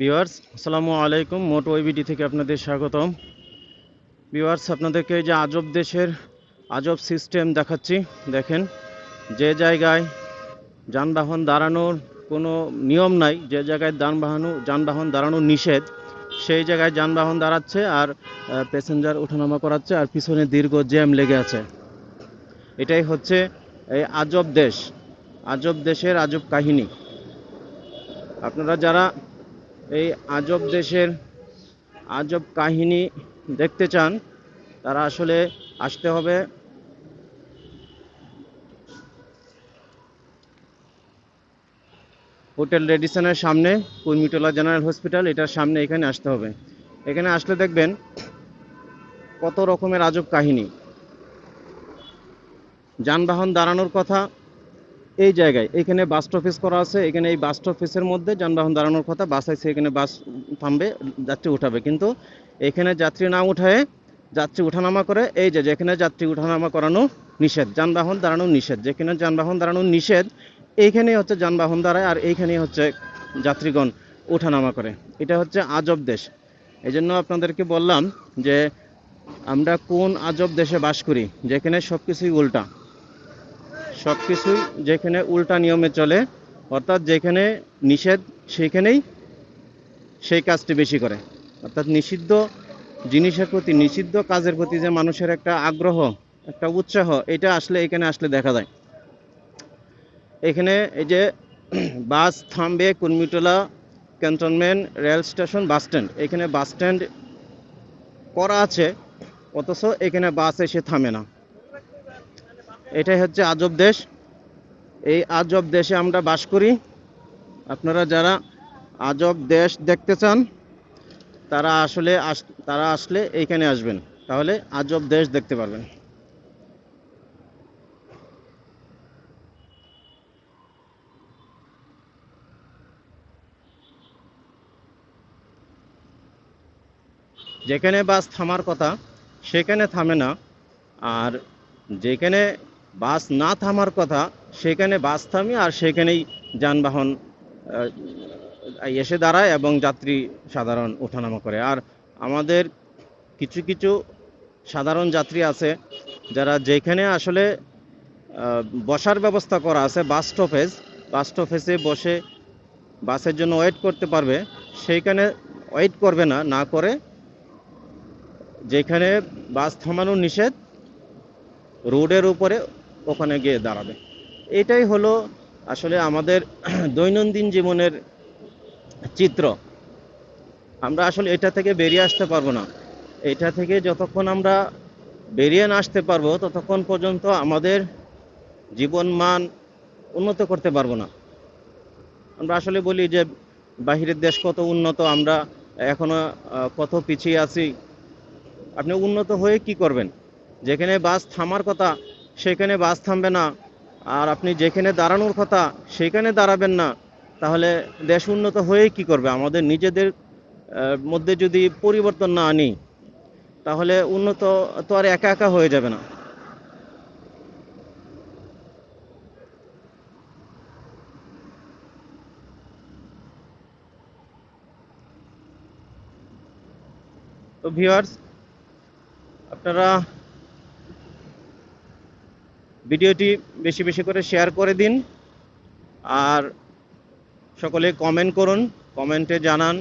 Viewers, আসসালামু আলাইকুম। মোট ওইবিডি থেকে আপনাদের স্বাগতম। ভিউয়ার্স, আপনাদেরকে যে আজব দেশের আজব সিস্টেম দেখাচ্ছি, দেখেন, যে জায়গায় যানবাহন দাঁড়ানোর কোনো নিয়ম নাই, যে জায়গায় যানবাহন যানবাহন দাঁড়ানো নিষেধ, সেই জায়গায় যানবাহন দাঁড়াচ্ছে আর প্যাসেঞ্জার ওঠানামা করাচ্ছে আর পিছনে দীর্ঘ জ্যাম লেগে আছে। এটাই হচ্ছে এই আজব দেশ, আজব দেশের আজব কাহিনী। আপনারা যারা এই আজব দেশের আজব কাহিনী দেখতে চান, তারা আসলে আসতে হবে। হোটেল রেডিসনের সামনে কুর্মিটোলা জেনারেল হসপিটাল, এটার সামনে এখানে আসতে হবে। এখানে আসলে দেখবেন কত রকমের আজব কাহিনী। যানবাহন দাঁড়ানোর কথা এই জায়গায়। এখানে বাস অফিস করা আছে। এখানে এই বাস অফিসের মধ্যে যানবাহন দাঁড়ানোর কথা। বাস আছে, এখানে বাস থামবে, যাত্রী উঠাবে। কিন্তু এখানে যাত্রী না উঠায় যাত্রী উঠানামা করে, এই যে যেখানে যাত্রী উঠানামা করানো নিষেধ, যানবাহন দাঁড়ানো নিষেধ। যেখানে যানবাহন দাঁড়ানো নিষেধ, এইখানেই হচ্ছে যানবাহন দাঁড়ায় আর এইখানেই হচ্ছে যাত্রীগণ ওঠানামা করে। এটা হচ্ছে আজব দেশ। এই জন্য আপনাদেরকে বললাম যে আমরা কোন আজব দেশে বাস করি? যেখানে সব কিছুই উল্টা। সব কিছুই যেখানে উল্টা নিয়মে চলে, অর্থাৎ যেখানে নিষেধ সেখানেই সেই কাজটি বেশি করে। অর্থাৎ নিষিদ্ধ জিনিসের প্রতি, নিষিদ্ধ কাজের প্রতি যে মানুষের একটা আগ্রহ, একটা উৎসাহ, এটা আসলে এখানে আসলে দেখা যায়। এখানে এই যে বাস, থামবে, Kurmitola, cantonment, rail station, bus stand. এখানে বাস স্ট্যান্ড করা আছে, অথচ এখানে বাস এসে থামে না। এটাই হচ্ছে আজব দেশ। এই আজব দেশে আমরা বাস করি। আপনারা যারা আজব দেশ দেখতে চান, তারা আসলে আস, তারা আসলে এইখানে আসবেন। তাহলে আজব দেশ দেখতে পারবেন। যেখানে বাস থামার কথা, সেখানে থামে না। আর যেখানে বাস না থামার কথা, সেখানে বাস থামি আর সেখানেই যানবাহন এসে দাঁড়ায় এবং যাত্রী সাধারণ ওঠানামা করে। আর আমাদের কিছু কিছু সাধারণ যাত্রী আছে যারা যেখানে আসলে বসার ব্যবস্থা করা আছে, বাস স্টপেজ, বাস স্টপেজে বসে বাসের জন্য ওয়েট করতে পারবে। সেইখানে ওয়েট করবে না না করে যেখানে বাস থামানো নিষেধ, রোডের উপরে ওখানে গিয়ে দাঁড়াবে। এটাই হলো আসলে আমাদের দৈনন্দিন জীবনের চিত্র। আমরা আসলে এটা থেকে বেরিয়ে আসতে পারব না। এটা থেকে যতক্ষণ আমরা বেরিয়ে না আসতে পারব, ততক্ষণ পর্যন্ত আমাদের জীবন মান উন্নত করতে পারব না। আমরা আসলে বলি যে, বাহিরের দেশ কত উন্নত, আমরা এখনও কত পিছিয়ে আছি। আপনি উন্নত হয়ে কি করবেন? যেখানে বাস থামার কথা সেখানে বাস থামবে না। আর আপনি যেখানে দাঁড়ানোর কথা, সেখানে দাঁড়াবেন না। তাহলে দেশ উন্নত হয়ে কি করবে? আমাদের নিজেদের মধ্যে যদি পরিবর্তন না আনি, তাহলে উন্নত তো আর একা একা হয়ে যাবে না। তো ভিউয়ার্স আপনারা ভিডিওটি বেশি বেশি করে শেয়ার করে দিন। আর সকলে কমেন্ট করুন কমেন্টে জানান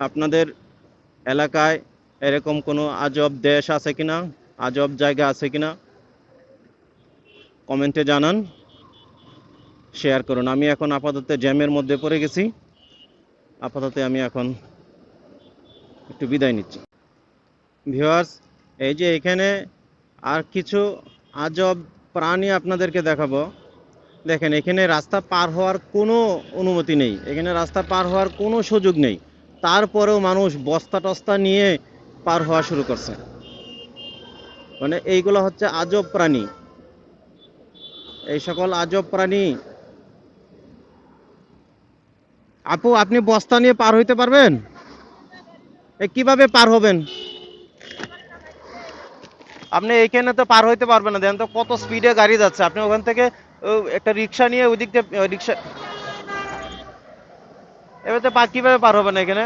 আপনাদের এলাকায় এরকম কোনো আজব দেশ আছে কিনা, আজব জায়গা আছে কিনা। কমেন্টে জানান শেয়ার করুন। আমি এখন আপাতত জ্যামের মধ্যে পড়ে গেছি। আপাতত আমি এখন একটু বিদায় নিচ্ছি। ভিউয়ার্স এই যে এখানে আর কিছু আজব প্রাণী আপনাদেরকে দেখাবো। দেখেন, এখানে রাস্তা পার হওয়ার কোনো অনুমতি নেই। এখানে রাস্তা পার হওয়ার কোনো সুযোগ নেই। তারপরেও মানুষ বস্তা টস্তা নিয়ে পার হওয়া শুরু করছে। মানে এইগুলো হচ্ছে আজব প্রাণী। এই সকল আজব প্রাণী। আপু, আপনি বস্তা নিয়ে পার হইতে পারবেন? কীভাবে পার হবেন? আপনি এইখানে তো পার হইতে পারবেন না। দেখেন তো কত স্পিডে গাড়ি যাচ্ছে। আপনি ওখান থেকে একটা রিক্সা নিয়ে ওই দিক থেকে রিক্সা এবারে পার কীভাবে পার হবে না এখানে?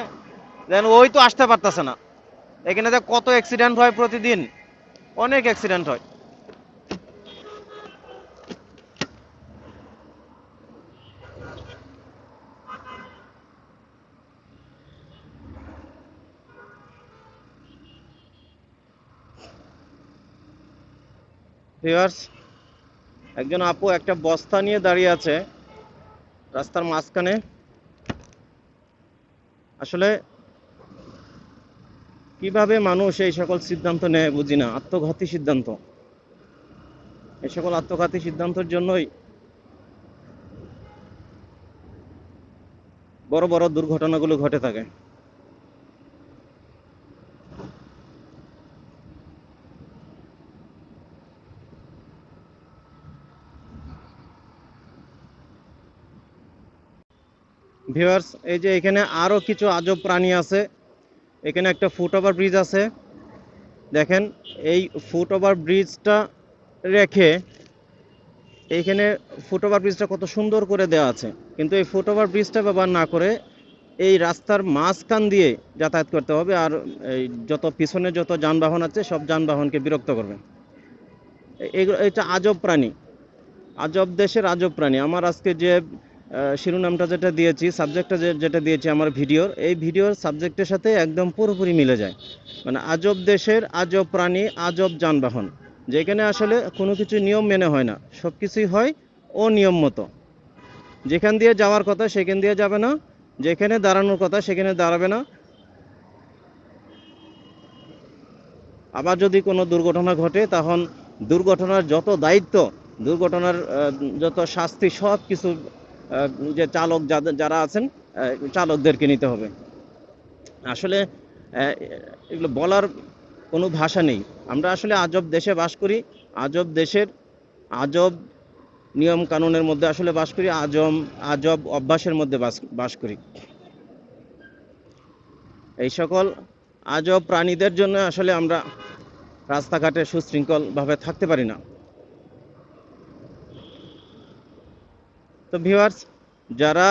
দেন ওই তো আসতে পারতেছে না। এখানে তো কত অ্যাক্সিডেন্ট হয় প্রতিদিন? অনেক অ্যাক্সিডেন্ট হয়। ভিউয়ার্স, একজন আপু একটা বস্তা নিয়ে দাঁড়িয়ে আছে রাস্তার মাঝখানে। আসলে কীভাবে মানুষ এই সকল সিদ্ধান্ত নেয় বুঝি না, আত্মঘাতী সিদ্ধান্ত। এই সকল আত্মঘাতী সিদ্ধান্তের জন্যই বড় বড় দুর্ঘটনাগুলো ঘটে থাকে। ভিউয়ার্স এই যে এখানে আরও কিছু আজব প্রাণী আছে। এখানে একটা ফুট ওভার ব্রিজ আছে। দেখেন, এই ফুট ওভার ব্রিজটা রেখে এইখানে ফুট ওভার ব্রিজটা কত সুন্দর করে দেওয়া আছে। কিন্তু এই ফুট ওভার ব্রিজটা ব্যবহার না করে এই রাস্তার মাঝখান দিয়ে যাতায়াত করতে হবে আর এই যত পিছনে যত যানবাহন আছে, সব যানবাহনকে বিরক্ত করবে। এগুলো, এটা আজব প্রাণী। আজব দেশের আজব প্রাণী। আমার আজকে যে শিরোনামটা যেটা দিয়েছি সাবজেক্টটা যেটা দিয়েছি আমার ভিডিওর, এই ভিডিওর সাবজেক্টের সাথে একদম পুরোপুরি মিলে যায়। মানে আজব দেশের আজব প্রাণী, আজব যানবাহন, যেখানে আসলে কোনো কিছু নিয়ম মেনে হয় না। সব কিছুই হয় অনিয়ম মতো। যেখান দিয়ে যাওয়ার কথা সেখান দিয়ে যাবে না, যেখানে দাঁড়ানোর কথা সেখানে দাঁড়াবে না। আবার যদি কোনো দুর্ঘটনা ঘটে, তখন দুর্ঘটনার যত দায়িত্ব, দুর্ঘটনার যত শাস্তি সব কিছু যে চালক যাদের যারা আছেন চালকদেরকে নিতে হবে। আসলে এগুলো বলার কোনো ভাষা নেই। আমরা আসলে আজব দেশে বাস করি, আজব দেশের আজব নিয়ম কানুনের মধ্যে আসলে বাস করি, আজম, আজব অভ্যাসের মধ্যে বাস বাস করি। এই সকল আজব প্রাণীদের জন্য আসলে আমরা রাস্তাঘাটে সুশৃঙ্খলভাবে থাকতে পারি না। তো ভিউয়ার্স যারা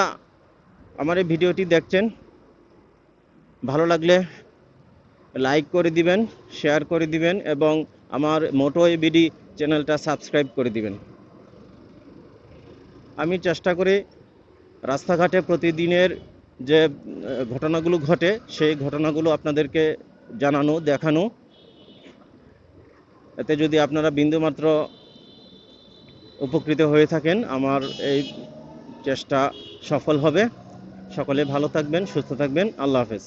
আমার এই ভিডিওটি দেখছেন, ভালো লাগলে লাইক করে দিবেন শেয়ার করে দিবেন এবং আমার মোটো বিডি চ্যানেলটা সাবস্ক্রাইব করে দিবেন। আমি চেষ্টা করি রাস্তাঘাটে প্রতিদিনের যে ঘটনাগুলো ঘটে, সেই ঘটনাগুলো আপনাদেরকে জানানো, দেখানো। এতে যদি আপনারা বিন্দুমাত্র উপকৃত হয়ে থাকেন। আমার এই চেষ্টা সফল হবে। সকলে ভালো থাকবেন, সুস্থ থাকবেন। আল্লাহ হাফেজ।